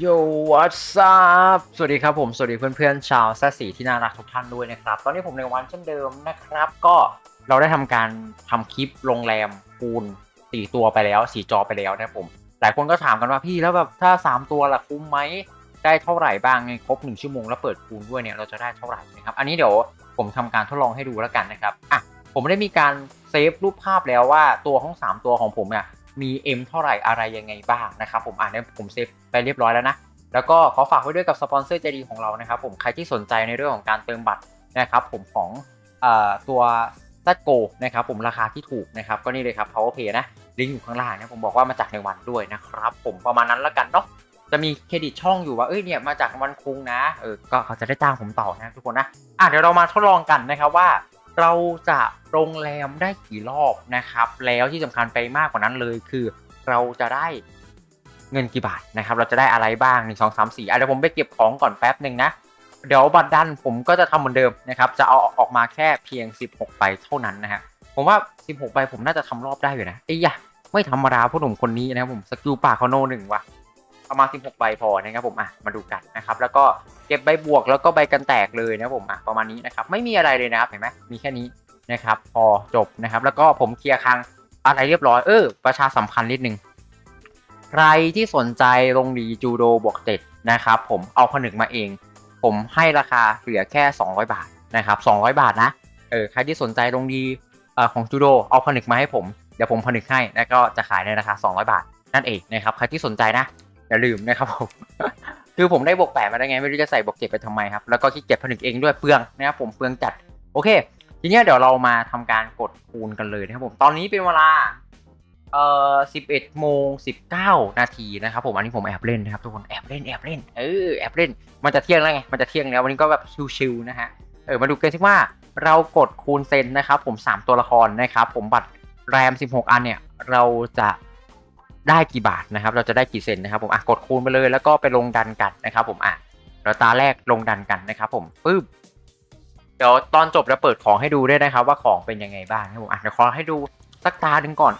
โยวัสซับสวัสดีครับผม สวัสดีเพื่อนๆ ชาวแซสีที่น่ารักทุกท่านด้วยนะครับ ตอนนี้ผมในวันเช่นเดิมนะครับ ก็เราได้ทำการทำคลิปโรงแรมปูนสี่ตัวไปแล้วสี่จอไปแล้วนะผม หลายคนก็ถามกันว่าพี่แล้วแบบถ้า 3 ตัวละคุ้มไหม ได้เท่าไหร่บ้างไงครบ 1 ชั่วโมงแล้วเปิดคูณด้วยเนี่ยเราจะได้เท่าไหร่นะครับ อันนี้เดี๋ยวผมทำการทดลองให้ดูแล้วกันนะครับ อะ ผมได้มีการเซฟรูปภาพแล้วว่าตัวของ 3 ตัวของผมเนี่ย มี M เท่าไหร่อะไรยังไงบ้างนะครับผมอ่านเนี่ยผมเซฟไปเรียบร้อยแล้วนะ แล้วก็ขอฝากไว้ด้วยกับสปอนเซอร์ใจดีของเรานะครับผมใครที่สนใจในเรื่องของการเติมบัตรนะครับผมของอตัวซัดโกนะครับผมราคาที่ถูกนะครับก็นี่เลยครับ Power Pay นะลิงก์อยู่ข้างล่างนะผมบอกว่ามาจากในวันด้วยนะครับผมประมาณนั้นแล้วกันเนาะจะมีเครดิตช่องอยู่ว่าเอ้ยเนี่ยมาจากวันคุงนะเออก็เขาจะได้จ้างผมต่อนะทุกคนนะอะเดี๋ยวเรามาทดลองกันนะครับว่า เราจะโรงแรมได้กี่รอบนะครับ แล้วที่สำคัญไปมากกว่านั้นเลยคือ เราจะได้เงินกี่บาทนะครับ เราจะได้อะไรบ้างหนึ่งสองสามสี่เดี๋ยวผมไปเก็บของก่อนแป๊บหนึ่งนะ เดี๋ยวบัตรดันผมก็จะทำเหมือนเดิมนะครับ จะเอาออกมาแค่เพียง 16ใบเท่านั้นนะฮะผมว่า 16ใบผมน่าจะทำรอบได้อยู่นะไอ้ยะไม่ธรรมดาพ่อหนุ่มคนนี้นะครับผมสกิลปากเขาโนหนึ่งว่ะ เอามาณ 16 ใบพอนะครับผมอะมาดูกันนะครับแล้วก็เก็บใบบวกแล้วก็ใบกันแตกเลยนะผมอะประมาณนี้นะครับไม่มีอะไรเลยนะครับเห็นไหมมีแค่นี้นะครับพอจบนะครับ แล้วก็ผมเคลียร์คลังอะไรเรียบร้อยเออประชาสัมพันธ์นิดนึงใครที่สนใจลงดีจูโดบวกเจ็ดนะครับผมเอาผนึกมาเอง ผมให้ราคาเหลือแค่ 200 บาทนะครับ200 บาทนะเออใครที่สนใจลงดีอของจูโดเอาผนึกมาให้ผมเดี๋ยวผมผนึกให้แล้วก็จะขายในราคา 200 บาทนั่นเองนะครับใครที่สนใจนะ อย่าลืมนะครับผม คือผมได้บวกแปดมาได้ไง ไม่รู้จะใส่บวกเจ็ดไปทำไมครับ แล้วก็ขี้เกียจผนึกเองด้วยเปลืองนะครับผมเปลืองจัด โอเค ทีนี้เดี๋ยวเรามาทำการกดคูณกันเลยนะครับผม ตอนนี้เป็นเวลา เอ่อ11โมง19นาทีนะครับผม อันนี้ผมแอบเล่นนะครับทุกคน แอบเล่น แอบเล่น เออ แอบเล่น มันจะเที่ยงแล้วไง มันจะเที่ยงแล้ว วันนี้ก็แบบชิวๆนะฮะ เออ มาดูกันสิว่าเรากดคูณเซนนะครับผม 3 ตัวละครนะครับผมบัตรแรม 16 อันเนี่ย เราจะ ได้กี่บาทนะครับ เราจะได้กี่เซนนะครับผมอะกดคูณไปเลยแล้วก็ไปลงดันกันนะครับผมอะเราตาแรกลงดันกันนะครับผมปึ๊บเดี๋ยวตอนจบจะเปิดของให้ดูด้วยนะครับ ว่าของเป็นยังไงบ้างนะครับผมอะเดี๋ยวขอให้ดูสักตาหนึ่งก่อน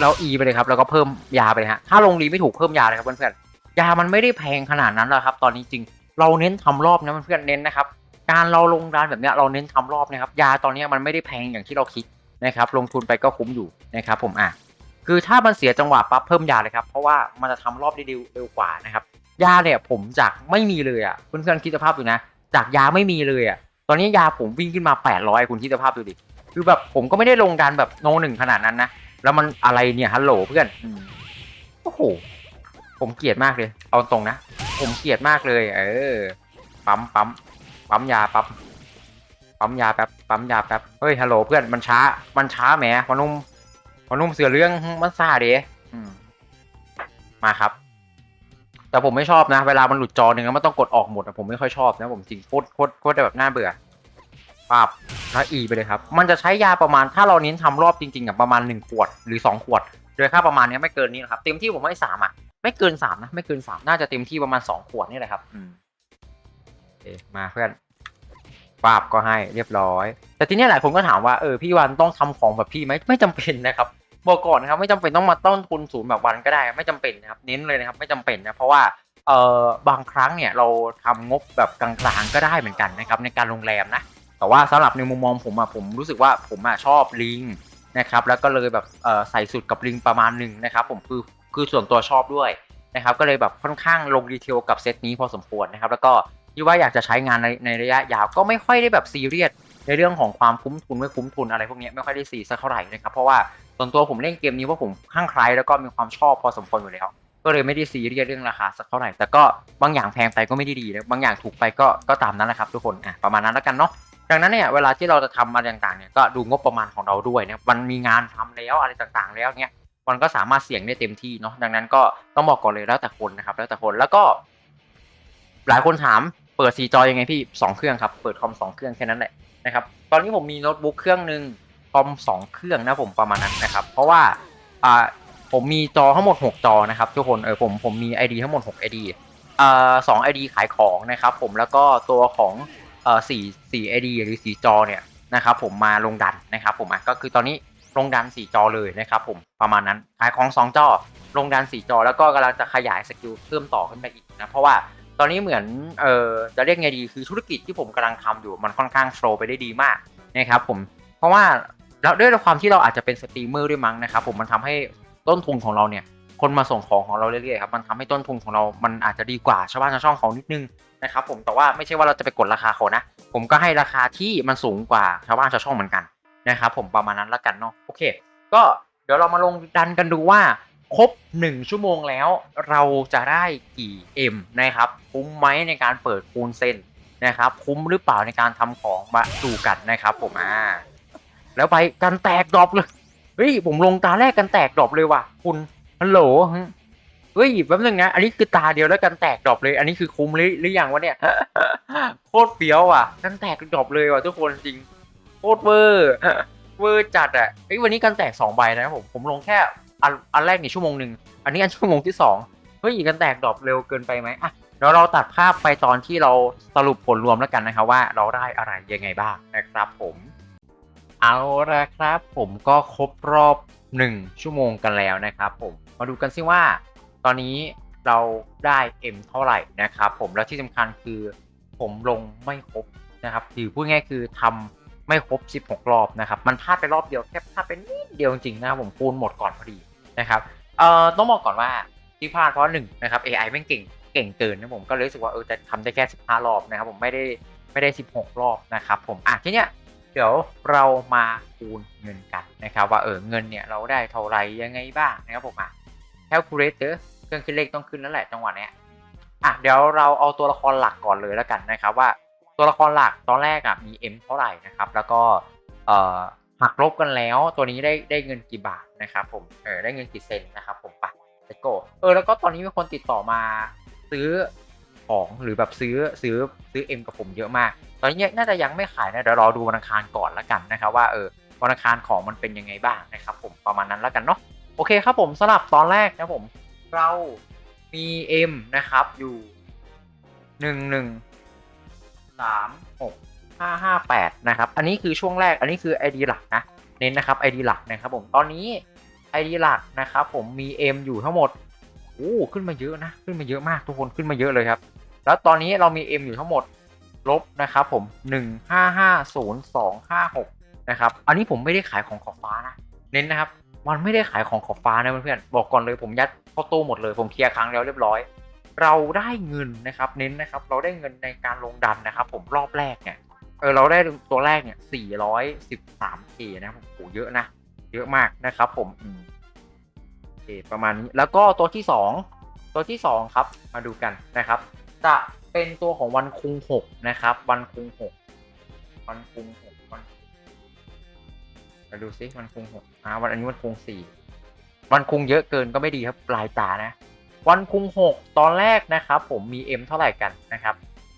แล้วอีไปเลยครับแล้วก็เพิ่มยาไปเลยฮะถ้าลงรีไม่ถูกเพิ่มยาเลยครับเพื่อนๆยามันไม่ได้แพงขนาดนั้นหรอกครับ ตอนนี้จริงเราเน้นทำรอบนะเพื่อนๆเน้นนะครับ การเราลงร้านแบบเนี้ยเราเน้นทำรอบนะครับ ยาตอนนี้มันไม่ได้แพงอย่างที่เราคิดนะครับ ลงทุนไปก็คุ้มอยู่นะครับ ผมอะ คือถ้ามันเสียจังหวะปั๊บเพิ่มยาเลยครับ เพราะว่ามันจะทำรอบได้เร็วเร็วกว่านะครับ ยาเนี่ยผมจากไม่มีเลยอะเพื่อนๆคิดสภาพดูนะ จากยาไม่มีเลยอะตอนนี้ยาผมวิ่งขึ้นมา 800 คุณคิดสภาพดูดิคือแบบผมก็ไม่ได้ลงดันแบบโนหนึ่งขนาดนั้นนะแล้วมันอะไรเนี่ยฮัลโหลเพื่อนโอ้โหผมเกลียดมากเลย เอาตรงนะ ผมเกลียดมากเลย เออ ปั๊มปั๊มปั๊มยาปั๊มปั๊มยาแป๊บปั๊มยาแป๊บเฮ้ยฮัลโหลเพื่อนมันช้า มันช้าแหมพอนุ่ม พอนุ่มเสือเรื่องมันซาเดอืมมาครับ แต่ผมไม่ชอบนะ เวลามันหลุดจอหนึ่งแล้วมันต้องกดออกหมดอะผมไม่ค่อยชอบนะผมจริงโคตรโคตรโคตรแบบน่าเบื่อปับแล้วอีไปเลยครับ มันจะใช้ยาประมาณถ้าเราเน้นทำรอบจริงๆอะประมาณหนึ่งขวดหรือสองขวด โดยค่าประมาณเนี้ยไม่เกินนี้นะครับ เต็มที่ผมให้สามอะไม่เกินสามนะ ไม่เกินสามน่าจะเต็มที่ประมาณสองขวดนี่แหละครับ อืมโอเคมาเพื่อน ปาบก็ให้เรียบร้อย แต่ทีนี้หลายคนก็ถามว่าเออพี่วันต้องทำของแบบพี่ไหมไม่จำเป็นนะครับบอกก่อนนะครับไม่จำเป็นต้องมาต้นทุนศูนย์แบบวันก็ได้ ไม่จำเป็นนะครับเน้นเลยนะครับไม่จำเป็นนะเพราะว่าเออบางครั้งเนี่ยเราทำงบแบบกลางๆก็ได้เหมือนกันนะครับในการโรงแรมนะแต่ว่าสำหรับในมุมมองผมอะผมรู้สึกว่าผมอะชอบลิงนะครับแล้วก็เลยแบบใส่สุดกับลิงประมาณหนึ่งนะครับผมคือคือส่วนตัวชอบด้วยนะครับก็เลยแบบค่อนข้างลงดีเทลกับเซตนี้พอสมควรนะครับแล้วก็ ที่ว่าอยากจะใช้งานในในระยะยาวก็ไม่ค่อยได้แบบซีเรียสในเรื่องของความคุ้มทุนไม่คุ้มทุนอะไรพวกนี้ไม่ค่อยได้ซีสักเท่าไหร่นะครับเพราะว่าส่วนตัวผมเล่นเกมนี้เพราะผมข้างใครแล้วก็มีความชอบพอสมควรอยู่แล้ว ก็เลยไม่ได้ซีเรียสเรื่องราคาสักเท่าไหร่แต่ก็บางอย่างแพงไปก็ไม่ได้ดีนะบางอย่างถูกไปก็ก็ตามนั้นแหละครับทุกคนอะประมาณนั้นแล้วกันเนาะดังนั้นเนี่ยเวลาที่เราจะทำอะไรต่างๆเนี่ยก็ดูงบประมาณของเราด้วยนะมันมีงานทำแล้วอะไรต่างๆ แล้วเนี่ยมันก็สามารถเสี่ยงได้เต็มที่เนาะดังนั้นก็ต้องบอกก่อนเลยแล้วแต่คนนะครับแล้วแต่คนแล้วก็ หลายคนถาม เปิดสีจอยังไงพี่สองเครื่องครับ เปิดคอมสองเครื่องแค่นั้นแหละนะครับ ตอนนี้ผมมีโน้ตบุ๊กเครื่องหนึ่งคอมสองเครื่องนะผมประมาณนั้นนะครับ เพราะว่าอ่าผมมีจอทั้งหมด 6 จอนะครับทุกคนเออผมผมมี ID ทั้งหมด 6 ID อ่าสอง ID ขายของนะครับ ผมแล้วก็ตัวของเอ่อสี่สี่ ID หรือสีจอเนี่ยนะครับ ผมมาลงดันนะครับ ผมอะก็คือตอนนี้ลงดันสี่จอเลยนะครับ ผมประมาณนั้นขายของสองจอลงดันสี่จอแล้วก็กำลังจะขยายสกิลเพิ่มต่อขึ้นไปอีกนะเพราะว่า ตอนนี้เหมือนเอ่อจะเรียกไงดีคือธุรกิจที่ผมกำลังทำอยู่มันค่อนข้างโฟล์ไปได้ดีมากนะครับผมเพราะว่าแล้วด้วยความที่เราอาจจะเป็นสตรีมเมอร์ด้วยมั้งนะครับผมมันทำให้ต้นทุนของเราเนี่ย คนมาส่งของของเราเรื่อยๆครับมันทำให้ต้นทุนของเรา มันอาจจะดีกว่าชาวบ้านชาวช่องเขานิดนึงนะครับผมแต่ว่าไม่ใช่ว่าเราจะไปกดราคาเขานะ ผมก็ให้ราคาที่มันสูงกว่าชาวบ้านชาวช่องเหมือนกันนะครับผมประมาณนั้นละกันเนาะโอเค ก็เดี๋ยวเรามาลงดันกันดูว่า ครบ 1 ชั่วโมงแล้ว เราจะได้กี่ M นะครับคุ้มไหมในการเปิดคูณเซนนะครับคุ้มหรือเปล่าในการทำของมาดูกันนะครับผมอ่าแล้วไปกันแตกดรอปเลยเฮ้ยผมลงตาแรกกันแตกดรอปเลยว่ะ คุณฮัลโหลเฮ้ยแป๊บนึงนะอันนี้คือตาเดียวแล้วกันแตกดรอปเลย อันนี้คือคุ้มหรือหรือยังวะเนี่ยโคตรเฟี้ยวอะ กันแตกดรอปเลยว่ะทุกคนจริงโคตรเวอร์เวอร์จัดอะเฮ้ยวันนี้กันแตกสองใบนะครับผมผมลงแค่ อันอันแรกนี่ชั่วโมงหนึ่งอันนี้อันชั่วโมงที่สองเฮ้ยกันแตกดรอปเร็วเกินไปไหมอะเดี๋ยวเราตัดภาพไปตอนที่เราสรุปผลรวมแล้วกันนะครับว่าเราได้อะไรยังไงบ้างนะครับผม เอาละครับ ผมก็ครบรอบ 1 ชั่วโมงกันแล้วนะครับผมมาดูกันซิว่า ตอนนี้เราได้ M เท่าไหร่นะครับผมแล้วที่สำคัญคือผมลงไม่ครบนะครับหรือพูดง่ายคือทำไม่ครบ 16 รอบนะครับ มันพลาดไปรอบเดียวแค่พลาดไปนิดเดียวจริงๆนะครับผมคูณหมดก่อนพอดี นะครับเอ่อต้องบอกก่อนว่าที่พลาดเพราะหนึ่งนะครับ AI แม่งเก่งเก่งเกินนะผมก็เลยรู้สึกว่าเออจะทำได้แค่ 15 รอบนะครับผมไม่ได้ไม่ได้ 16 รอบนะครับผมอะทีเนี้ยเดี๋ยวเรามาคูณเงินกันนะครับ ว่าเออเงินเนี่ยเราได้เท่าไรยังไงบ้างนะครับผมอะ calculator เครื่องคิดเลขต้องขึ้นแล้วแหละจังหวะเนี้ยอะเดี๋ยวเราเอาตัวละครหลักก่อนเลยแล้วกันนะครับว่าตัวละครหลักตอนแรกอะมี M เท่าไหร่นะครับแล้วก็เอ่อ หักลบกันแล้ว ตัวนี้ได้ได้เงินกี่บาทนะครับผมเออได้เงินกี่เซนนะครับผมไปเลโก้เออแล้วก็ตอนนี้มีคนติดต่อมาซื้อของหรือแบบซื้อซื้อซื้อ M กับผมเยอะมาก ตอนนี้น่าจะยังไม่ขายนะเดี๋ยวรอดูวันอังคารก่อนละกันนะครับว่าเออวันอังคารของมันเป็นยังไงบ้างนะครับผมประมาณนั้นละกันเนาะโอเคครับผมสำหรับตอนแรกนะผมเรามี M นะครับอยู่หนึ่งหนึ่งสามหก ห้าห้าแปดนะครับ อันนี้คือช่วงแรก อันนี้คือ ID หลักนะ เน้นนะครับ ID หลักนะครับผม ตอนนี้ ID หลักนะครับผมมี M อยู่ทั้งหมดโอ้ขึ้นมาเยอะนะ ขึ้นมาเยอะมากทุกคน ขึ้นมาเยอะเลยครับ แล้วตอนนี้เรามี M อยู่ทั้งหมดลบนะครับผม 1 5 5 0 2 5 6 นะครับ อันนี้ผมไม่ได้ขายของขอบฟ้านะ เน้นนะครับ มันไม่ได้ขายของขอบฟ้านะเพื่อนๆ บอกก่อนเลยผมยัดเข้าตู้หมดเลย ผมเคลียร์ครั้งแล้วเรียบร้อยเราได้เงินนะครับเน้นนะครับเราได้เงินในการลงดันนะครับ ผมรอบแรกเนี่ย เออเราได้ตัวแรกเนี่ย 413 k นะครับผมโหเยอะนะ เยอะมากนะครับผมอืมโอเคประมาณนี้ แล้วก็ตัวที่ 2 ตัวที่ 2 ครับ มาดูกันนะครับ จะเป็นตัวของวันคุงหกนะครับ วันคุงหกวันคุงหกวันมาดูซิวันคุงหกอ่า วันอันนี้วันคุงสี่วันคุงเยอะเกินก็ไม่ดีครับปลายตานะ วันคุงหกตอนแรกนะครับ ผมมี M เท่าไหร่กันนะครับ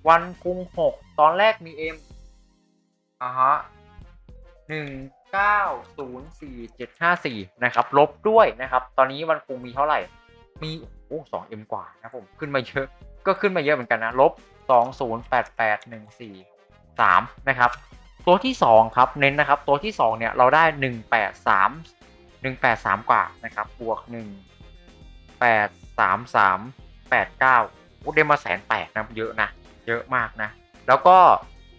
วันคุงหกตอนแรกมี M อ่าฮะหนึ่งเก้าศูนย์สี่เจ็ดห้าสี่นะครับ ลบด้วยนะครับ ตอนนี้วันคงมีเท่าไหร่ มีโอ้สอง M กว่านะผมขึ้นมาเยอะ ก็ขึ้นมาเยอะเหมือนกันนะ ลบ2 0 8 8 1 4 3นะครับ ตัวที่2ครับเน้นนะครับ ตัวที่2เนี่ยเราได้1 8 3 1 8 3กว่านะครับ บวก1 8 3 3 8 9โอ้ได้มาแสนแปดนะเยอะนะ เยอะมากนะ แล้วก็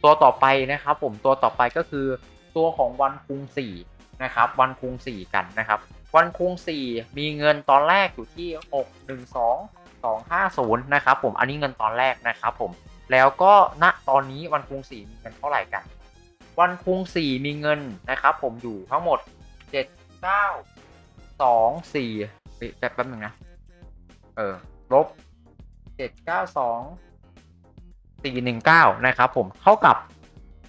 ตัวต่อไปนะครับ ผมตัวต่อไปก็คือตัวของวันคุง4นะครับวันคุง4 กันนะครับ วันคุง 4 มีเงินตอนแรกอยู่ที่ 6 1 2 250นะครับผมอันนี้เงินตอนแรกนะครับผมแล้วก็ณตอนนี้วันคุง4มีเงินเท่าไหร่กัน วันคุง4มีเงินนะครับผมอยู่ทั้งหมด 7 9 2 4เฮ้ยแป๊บแป๊บนึงนะเออลบ 7 9 2 4 1 9 นะครับผมเท่ากับ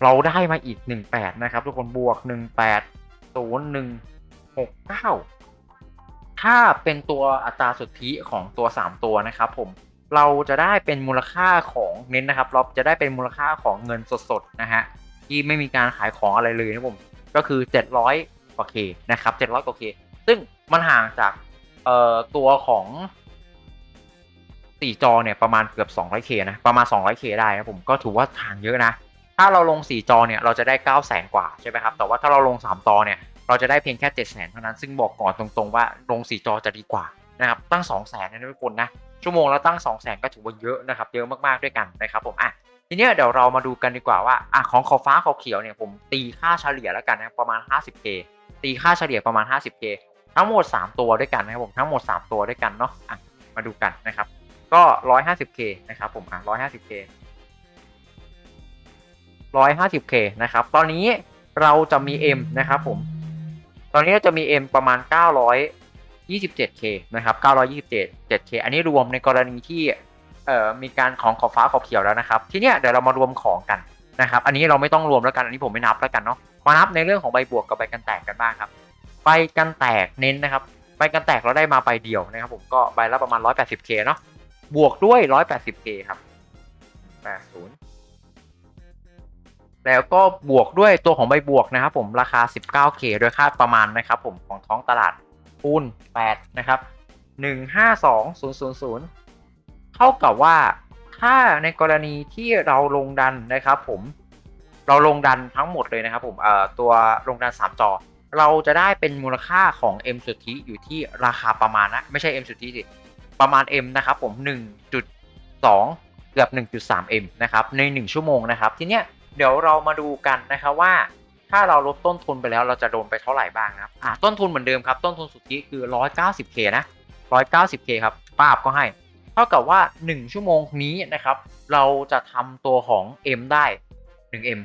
เราได้มาอีก 18 นะครับ ทุกคนบวก 18 0 1 6 9 ถ้าเป็นตัวอัตราสุทธิของตัว 3 ตัวนะครับผมเราจะได้เป็นมูลค่าของเน้นนะครับ เราจะได้เป็นมูลค่าของเงินสดๆนะฮะที่ไม่มีการขายของอะไรเลยนะผมก็คือ 700กว่าเคนะครับ700กว่าเคซึ่งมันห่างจากเอ่อตัวของ 4จอเนี่ยประมาณเกือบ 200k นะประมาณ 200k ได้นะผมก็ถือว่าทางเยอะนะ ถ้าเราลง 4 จอเนี่ยเราจะได้ 9 0 0 0 0 0กว่าใช่ไหมครับแต่ว่าถ้าเราลง 3 จอเนี่ยเราจะได้เพียงแค่ 7 0 0 0 0เท่านั้นซึ่งบอกก่อนตรงๆว่าลงสีจอจะดีกว่านะครับตั้ง 2 0 0 0 0 0นะทุกคนนะชั่วโมงแล้วตั้ง 2 0 0 0 0 0ก็ถือว่าเยอะนะครับเยอะมากๆด้วยกันนะครับผมอะทีเนี้ยเดี๋ยวเรามาดูกันดีกว่าว่าอะของขาวฟ้าขาวเขียวเนี่ยผมตีค่าเฉลี่ยแล้วกันนะประมาณ 50k ตีค่าเฉลี่ยประมาณ 50k ทั้งหมด 3 ตัวด้วยกันนะครับผมทั้งหมด 3 ตัวด้วยกันเนาะอะมาดูกันนะครับ ก็ 150k นะครับผมอะ 150k 150k นะครับ ตอนนี้เราจะมี M นะครับผม ตอนนี้เราจะมี M ประมาณ 927k นะครับ 927k อันนี้รวมในกรณีที่เอ่อมีการของขอบฟ้าขอบเขียวแล้วนะครับ ทีเนี้ยเดี๋ยวเรามารวมของกันนะครับ อันนี้เราไม่ต้องรวมแล้วกัน อันนี้ผมไม่นับแล้วกันเนาะ มานับในเรื่องของใบบวกกับใบกันแตกกันบ้างครับ ใบกันแตกเน้นนะครับ ใบกันแตกเราได้มาใบเดียวนะครับ ผมก็ใบละประมาณ 180k เนาะ บวกด้วย 180k ครับ 80 แล้วก็บวกด้วยตัวของใบบวกนะครับผมราคา 19k โดยค่าประมาณนะครับผมของท้องตลาดคูณ8นะครับ 152000 เท่ากับว่าถ้าในกรณีที่เราลงดันนะครับผมเราลงดันทั้งหมดเลยนะครับผมเอ่อตัวลงดัน 3 จอ เราจะได้เป็นมูลค่าของ M สุทธิอยู่ที่ราคาประมาณนะ ไม่ใช่ M สุทธิสิ ประมาณ M นะครับผม 1.2 เกือบ 1.3 M นะครับใน 1 ชั่วโมงนะครับทีเนี้ยเดี๋ยวเรามาดูกันนะครับว่า ถ้าเราลดต้นทุนไปแล้วเราจะโดนไปเท่าไหร่บ้างนะครับอ่าต้นทุนเหมือนเดิมครับ ต้นทุนสุทธิคือ 190k นะ 190k ครับป้าบก็ให้ เท่ากับว่า 1 ชั่วโมงนี้นะครับ เราจะทำตัวของ M ได้ 1M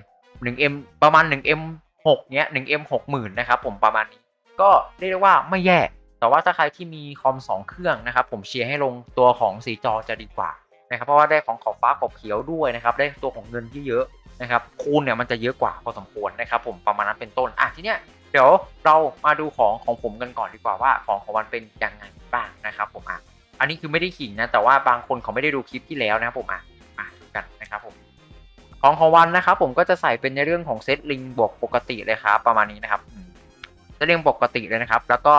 1M ประมาณ 1M 6เนี้ย 1M 60,000นะครับผมประมาณนี้ ก็เรียกได้ว่าไม่แย่ แต่ว่าถ้าใครที่มีคอม 2 เครื่องนะครับ ผมเชียร์ให้ลงตัวของสีจอจะดีกว่านะครับ เพราะว่าได้ของขอบฟ้าขอบเขียวด้วยนะครับ ได้ตัวของเงินเยอะนะครับ คูณเนี่ยมันจะเยอะกว่าพอสมควรนะครับ ผมประมาณนั้นเป็นต้น อะทีเนี้ยเดี๋ยวเรามาดูของของผมกันก่อนดีกว่าว่าของของมันเป็นยังไงบ้างนะครับผมอะ อันนี้คือไม่ได้ขิงนะ แต่ว่าบางคนเขาไม่ได้ดูคลิปที่แล้วนะครับผมอะอะดูกันนะครับผมของของวันนะครับผมก็จะใส่เป็นในเรื่องของเซตลิงบวกปกติเลยครับประมาณนี้นะครับเซตลิงปกติเลยนะครับ แล้วก็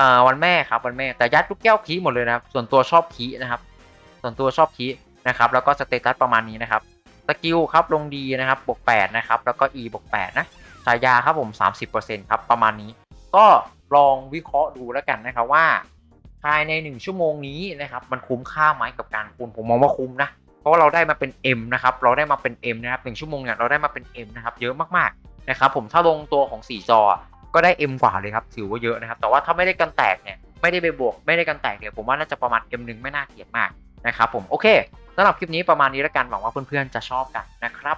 อ่อวันแม่ครับวันแม่แต่ยัดลูกแก้วคีหมดเลยนะครับ ส่วนตัวชอบคีนะครับ ส่วนตัวชอบคีนะครับ แล้วก็สเตตัสประมาณนี้นะครับสกิลครับลงดีนะครับบวก8นะครับแล้วก็ E บวก8นะฉายาครับผม 30%ครับประมาณนี้ ก็ลองวิเคราะห์ดูแล้วกันนะครับว่าภายใน 1 ชั่วโมงนี้นะครับมันคุ้มค่าไหมกับการคูณผมมองว่าคุ้มนะเพราะว่าเราได้มาเป็น M นะครับเราได้มาเป็น M นะครับหนึ่งชั่วโมงเนี่ยเราได้มาเป็น M นะครับเยอะมากๆนะครับผมถ้าลงตัวของ 4 จอ ก็ได้ M กว่าเลยครับถือว่าเยอะนะครับ แต่ว่าถ้าไม่ได้กันแตกเนี่ยไม่ได้ไปบวก ไม่ได้กันแตกเนี่ยผมว่าน่าจะประมาณ M หนึ่งไม่น่าเกลียดมากนะครับผมโอเคสำหรับคลิปนี้ประมาณนี้แล้วกันหวังว่าเพื่อนๆจะชอบกันนะครับ